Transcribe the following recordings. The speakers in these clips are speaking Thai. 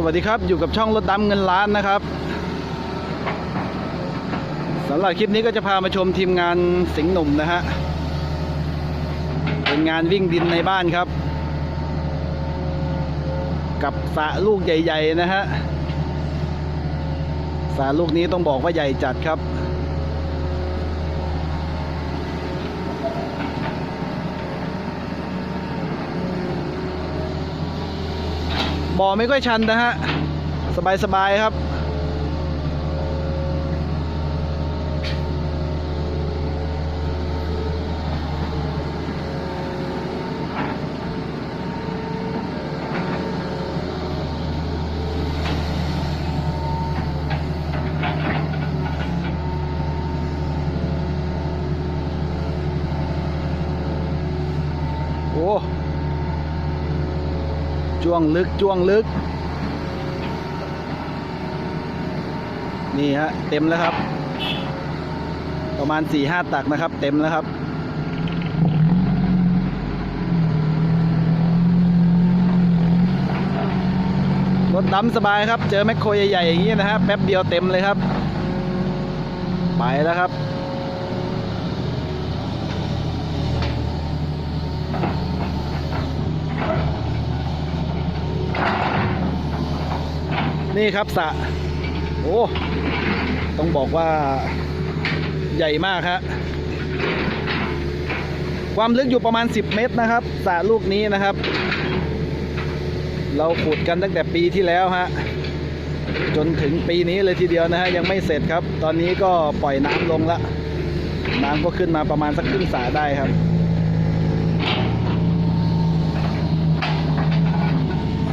สวัสดีครับอยู่กับช่องรถดำเงินล้านนะครับสำหรับคลิปนี้ก็จะพามาชมทีมงานสิงห์หนุ่มนะฮะเป็นงานวิ่งดินในบ้านครับ กับสระลูกใหญ่ ๆ นะฮะสระลูกนี้ต้องบอกว่าใหญ่จัดครับ บ่อไม่ค่อยชันนะฮะ สบายๆครับ โอ้จ้ วงลึกจ้วงลึก นี่ฮะเต็มแล้วครับ ประมาณสี่ห้าตักนะครับ เต็มแล้วครับรถดำสบายครับ เจอแมคโครใหญ่ๆอย่างนี้นะฮะแป๊บเดียวเต็มเลยครับ ไปแล้วครับ นี่ครับสระโอ้ต้องบอกว่าใหญ่มากฮะความลึกอยู่ประมาณ 10 เมตรนะครับสระลูกนี้นะครับ เราขุดกันตั้งแต่ปีที่แล้วฮะจนถึงปีนี้เลยทีเดียวนะฮะยังไม่เสร็จครับ ตอนนี้ก็ปล่อยน้ำลงละน้ำก็ขึ้นมาประมาณสักครึ่งสระได้ครับ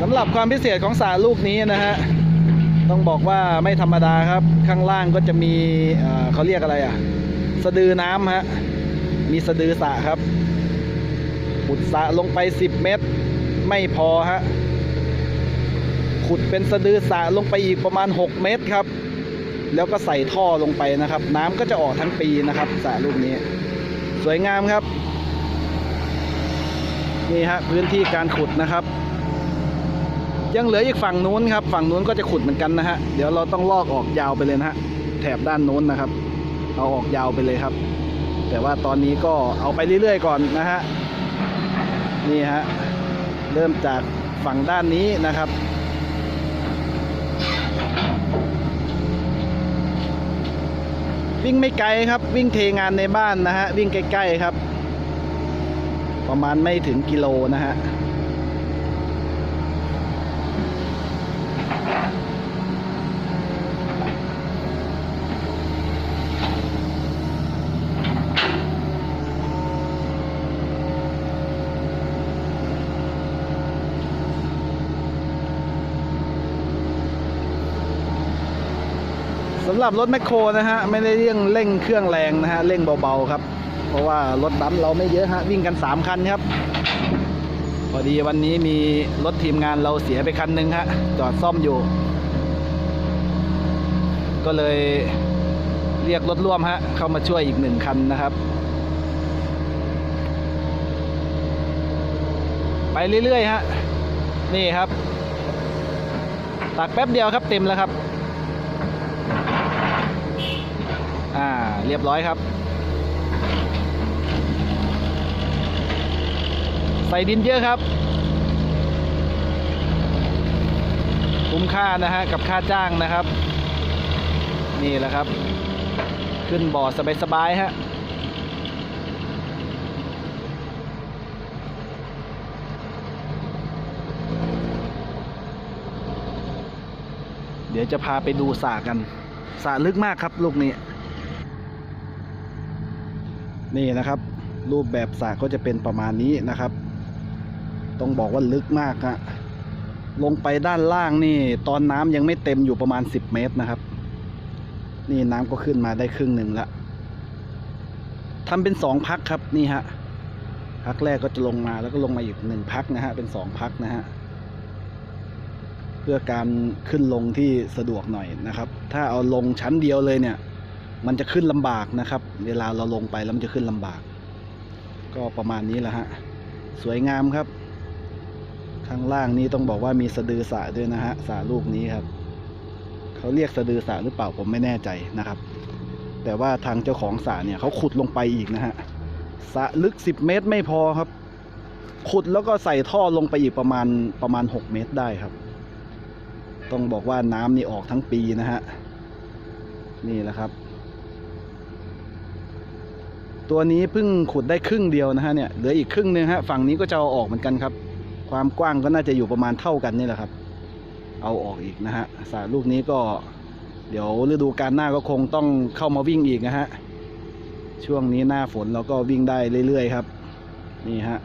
สำหรับความพิเศษของสระลูกนี้นะฮะ ต้องบอกว่าไม่ธรรมดาครับ ข้างล่างก็จะมีเเขาเรียกอะไรอะ สะดือน้ำฮะ มีสะดือสระครับขุดสระลงไป 10 เมตร ไม่พอฮะ ขุดเป็นสะดือสระลงไปอีกประมาณ 6 เมตรครับ แล้วก็ใส่ท่อลงไปนะครับ น้ำก็จะออกทั้งปีนะครับสระลูกนี้ สวยงามครับ นี่ฮะพื้นที่การขุดนะครับ ยังเหลืออีกฝั่งนู้นครับ ฝั่งนู้นก็จะขุดเหมือนกันนะฮะ เดี๋ยวเราต้องลอกออกยาวไปเลยนะฮะ แถบด้านนู้นนะครับ เอาออกยาวไปเลยครับ แต่ว่าตอนนี้ก็เอาไปเรื่อยๆก่อนนะฮะ นี่ฮะ เริ่มจากฝั่งด้านนี้นะครับวิ่งไม่ไกลครับ วิ่งเทงานในบ้านนะฮะ วิ่งใกล้ๆครับ ประมาณไม่ถึงกิโลนะฮะำหรับรถแมคโครนะฮะไม่ได้เร่งเร่งเครื่องแรงนะฮะเร่งเบาๆครับ เพราะว่ารถดำเราไม่เยอะฮะวิ่งกัน 3 คันครับ พอดีวันนี้มีรถทีมงานเราเสียไปคันหนึ่งฮะจอดซ่อมอยู่ ก็เลยเรียกรถร่วมฮะเข้ามาช่วยอีกหนึ่งคันนะครับ ไปเรื่อยๆฮะนี่ครับตักแป๊บเดียวครับเต็มแล้วครับ อ่า เรียบร้อยครับ ใส่ดินเยอะครับ คุ้มค่านะฮะ กับค่าจ้างนะครับ นี่แหละครับ ขึ้นบ่อสบายๆฮะเดี๋ยวจะพาไปดูสระกันสระลึกมากครับลูกนี้ นี่นะครับ รูปแบบสระก็จะเป็นประมาณนี้นะครับ ต้องบอกว่าลึกมากฮะลงไปด้านล่างนี่ ตอนน้ำยังไม่เต็มอยู่ประมาณ 10 เมตรนะครับ นี่น้ำก็ขึ้นมาได้ครึ่งหนึ่งล้วทำเป็นสองพักครับนี่ฮะพักแรกก็จะลงมาแล้วก็ลงมาอีกหนึ่งพักนะฮะเป็นสองพักนะฮะเพื่อการขึ้นลงที่สะดวกหน่อยนะครับ ถ้าเอาลงชั้นเดียวเลยเนี่ย มันจะขึ้นลำบากนะครับ เวลาเราลงไปแล้วมันจะขึ้นลำบาก ก็ประมาณนี้แหละฮะ สวยงามครับ ข้างล่างนี้ต้องบอกว่ามีสะดือสระด้วยนะฮะสระลูกนี้ครับ เขาเรียกสะดือสระหรือเปล่าผมไม่แน่ใจนะครับ แต่ว่าทางเจ้าของสระเนี่ยเขาขุดลงไปอีกนะฮะสระลึก10เมตรไม่พอครับ ขุดแล้วก็ใส่ท่อลงไปอีกประมาณประมาณ6เมตรได้ครับ ต้องบอกว่าน้ำนี่ออกทั้งปีนะฮะ นี่แหละครับ ตัวนี้เพิ่งขุดได้ครึ่งเดียวนะฮะเนี่ยเหลืออีกครึ่งหนึงฮะฝั่งนี้ก็จะเอาออกเหมือนกันครับ ความกว้างก็น่าจะอยู่ประมาณเท่ากันนี่แหละครับ เอาออกอีกนะฮะสระลูกนี้ก็ เดี๋ยวฤดูกาลหน้าก็คงต้องเข้ามาวิ่งอีกนะฮะช่วงนี้หน้าฝนเราก็วิ่งได้เรื่อยๆครับ นี่ฮะ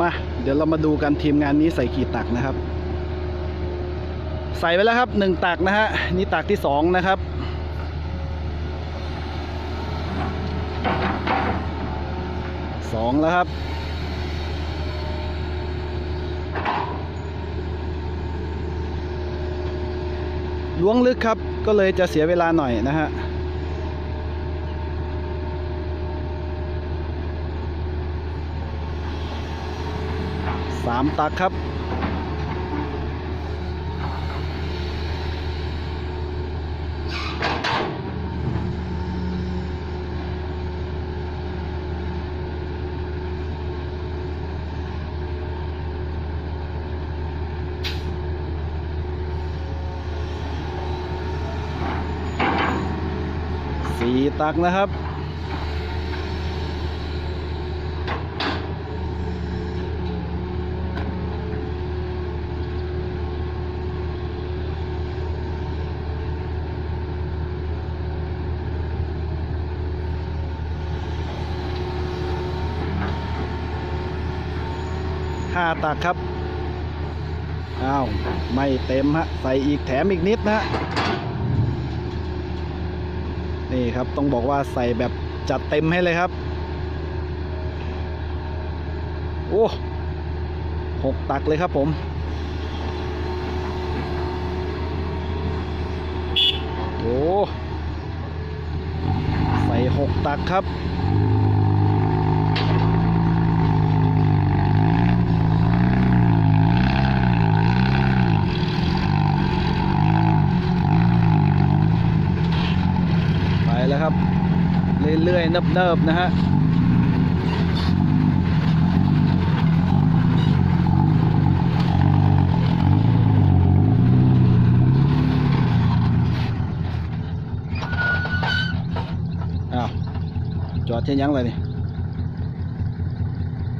มาเดี๋ยวเรามาดูกันทีมงานนี้ใส่กี่ตักนะครับ ใส่ไปแล้วครับหนึ่งตักนะฮะนี่ตักที่สองนะครับสองแล้วครับล้วงลึกครับก็เลยจะเสียเวลาหน่อยนะฮะสามตักครับ สี่ ตักนะครับ ห้าตักครับ อ้าว ไม่เต็มฮะ ใส่อีกแถมอีกนิดนะฮะ นี่ครับต้องบอกว่าใส่แบบจัดเต็มให้เลยครับ โอ้หกตักเลยครับผมโอ้ใส่หกตักครับ ไปแล้วครับ เรื่อยๆ เนิบๆ นะฮะอ้าวจอดเช่นยังเลยนี่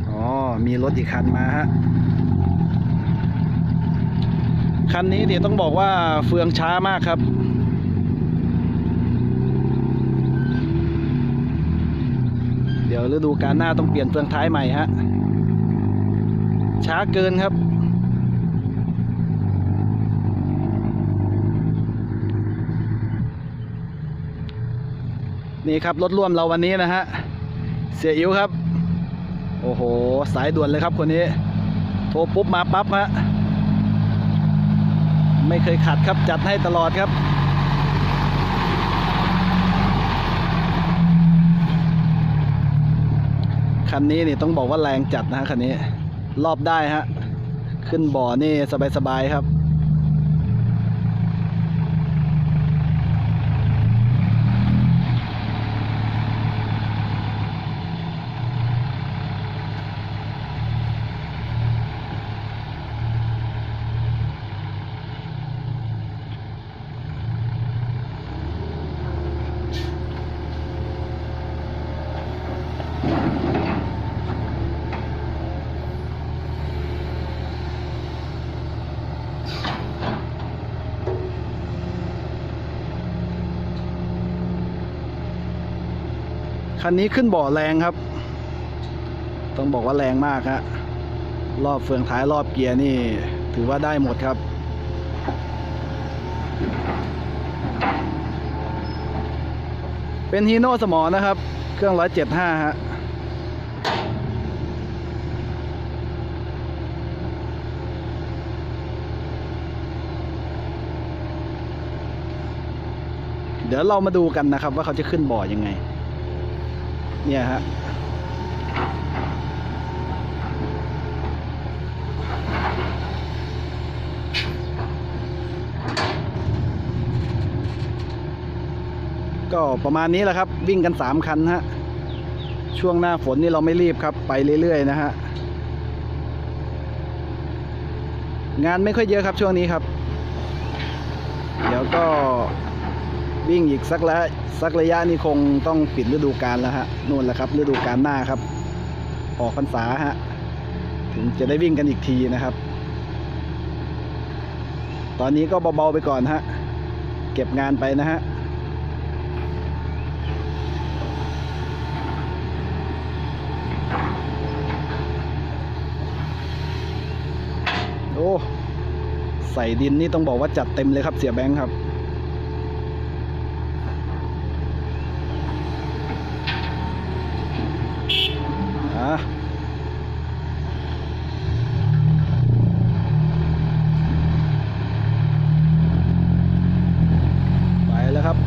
อ๋อ มีรถอีกคันมาฮะ คันนี้เดี๋ยวต้องบอกว่าเฟืองช้ามากครับ ดี๋ยวฤดูกาลหน้าต้องเปลี่ยนเฟืองท้ายใหม่ฮะ ช้าเกินครับ นี่ครับรถร่วมเราวันนี้นะฮะ เสียอิ๋วครับ โอ้โห สายด่วนเลยครับคนนี้ โทรปุ๊บมาปั๊บฮะ ไม่เคยขัดครับจัดให้ตลอดครับ คันนี้นี่ต้องบอกว่าแรงจัดนะฮะคันนี้ รอบได้ฮะ ขึ้นบ่อนี่สบายๆครับ คันนี้ขึ้นบ่อแรงครับ ต้องบอกว่าแรงมากฮะรอบเฟืองท้ายรอบเกียร์นี่ ถือว่าได้หมดครับ เป็นฮีโน่สมอนะครับ เครื่อง175ฮะเดี๋ยวเรามาดูกันนะครับว่าเขาจะขึ้นบ่อยังไง เนี่ยฮะก็ประมาณนี้แหละครับ วิ่งกันสามคันฮะ ช่วงหน้าฝนนี่เราไม่รีบครับ ไปเรื่อยๆนะฮะ งานไม่ค่อยเยอะครับช่วงนี้ครับ เดี๋ยวก็ วิ่งอีกสักระสักระยะนี่คงต้องปิดฤดูกาลแล้วฮะนู่นแหละครับฤดูกาลหน้าครับ ออกพรรษาฮะถึงจะได้วิ่งกันอีกทีนะครับ ตอนนี้ก็เบาๆไปก่อนฮะเก็บงานไปนะฮะโอ้ใส่ดินนี่ต้องบอกว่าจัดเต็มเลยครับเสียแบงค์ครับ อะไปแล้วครับ เ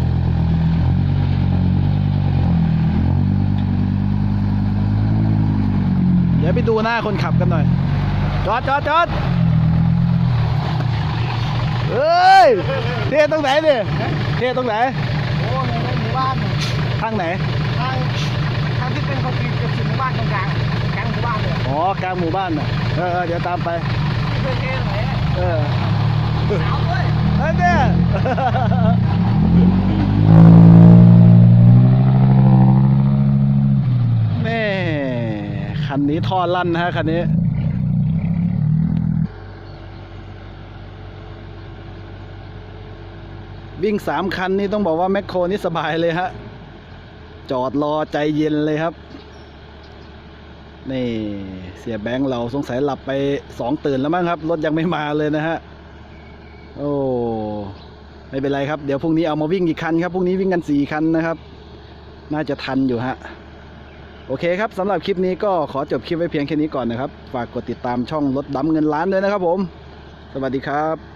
ดี๋ยวไปดูหน้าคนขับกันหน่อย จอดจอดจอดเฮ้ยเทตรงไหนเนี่ยเทตรงไหนโอ้ในหมู่บ้านเนี่ยทางไหนทางทางที่เป็นคอนกรีตกับสิบหมู่บ้านตรงกลางกลางหมู่บ้านเลยอ๋อกลางหมู่บ้านน่ะเออเออเดี๋ยวตามไปที่เป็นเทไหนเออสาวด้วยเฮ้ยเนี่ย แม่ คันนี้ท่อลั่นนะฮะคันนี้วิ่งสามคันนี่ต้องบอกว่าแมคโครนี่สบายเลยฮะ จอดรอใจเย็นเลยครับ นี่เสียแบงค์เราสงสัยหลับไปสองตื่นแล้วมั้งครับ รถยังไม่มาเลยนะฮะ โอ้ไม่เป็นไรครับ เดี๋ยวพรุ่งนี้เอามาวิ่งอีกคันครับ พรุ่งนี้วิ่งกันสี่คันนะครับ น่าจะทันอยู่ฮะ โอเคครับสำหรับคลิปนี้ก็ขอจบคลิปไว้เพียงแค่นี้ก่อนนะครับ ฝากกดติดตามช่องรถดำเงินล้านด้วยนะครับผม สวัสดีครับ